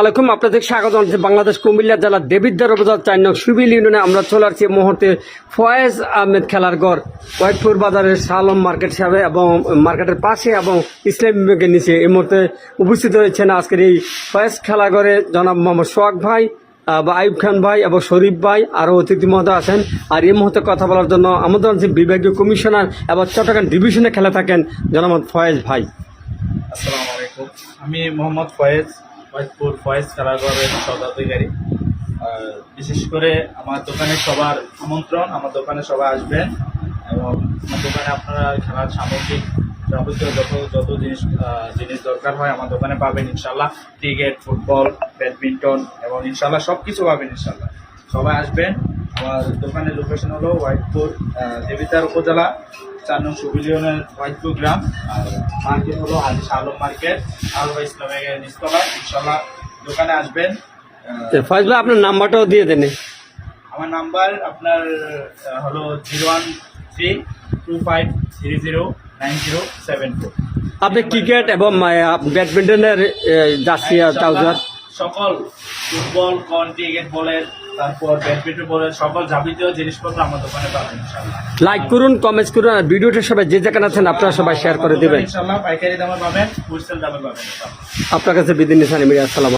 আলাইকুম আপনাদের স্বাগত জানাচ্ছি বাংলাদেশ কুমিল্লা জেলার দেবিদ্বার উপজেলার চার নং সুবিল ইউনিয়নে। আমরা চলে আসছি মুহূর্তে ফয়েজ আহমেদ খেলার ঘর, ওয়াইটপুর বাজারের সালম মার্কেট সাহেবে এবং মার্কেটের পাশে এবং ইসলাম বিভাগের নিচে। এই মুহূর্তে উপস্থিত হয়েছেন আজকের এই ফয়েজ খেলাঘরে জনাব মোহাম্মদ সোহাগ ভাই বা আইব খান ভাই এবং শরীফ ভাই, আরও অতিথি মহোদয় আছেন। আর এই মুহূর্তে কথা বলার জন্য আমাদের যে বিভাগীয় কমিশনার এবং চট্টগ্রাম ডিভিশনে খেলা থাকেন জনাব ফয়েজ ভাই। আসসালামু আলাইকুম। আমি মোহাম্মদ ফয়েজ ফয়েজপুর ফয়েজ কারাগারের সদাধিকারী। বিশেষ করে আমার দোকানে সবার আমন্ত্রণ, আমার দোকানে সবাই আসবেন এবং আমার দোকানে আপনারা খেলার সামগ্রিক যাবতীয় যত যত জিনিস জিনিস দরকার হয় আমার দোকানে পাবেন ইনশাল্লাহ ক্রিকেট, ফুটবল, ব্যাডমিন্টন এবং ইনশাল্লাহ সব কিছু পাবেন ইনশাল্লাহ সবাই আসবেন। আমার দোকানের লোকেশন হলো হোয়াইটপুর দেবিতার উপজেলা চার নং সুবিলিয়নের হোয়াইটপুর গ্রাম আর মার্কেট হলো হাজি শালম মার্কেট আলবা ইসলামের নিস্তলা ইনশাল্লাহ দোকানে আসবেন। তো আপনার নাম্বারটাও দিয়ে দেন আমার নাম্বার আপনার হলো zero one three two five three zero nine zero seven four. আপনি ক্রিকেট এবং ব্যাডমিন্টনের জার্সি আর ট্রাউজার? সকল ফুটবল কন্টিগেন্ট বলের তারপর ব্যাডমিন্টন বলের সকল যাবতীয় জিনিসপত্র আমার দোকানে পাবেন ইনশাআল্লাহ। লাইক করুন কমেন্টস করুন আর ভিডিওটা সবাই যে যেখানে আছেন আপনারা সবাই শেয়ার করে দেবেন। ইনশাআল্লাহ পাইকারি দামে পাবেন হোলসেল দামে পাবেন আপনার কাছে বিদিন নিশানি মিডিয়া আসসালাম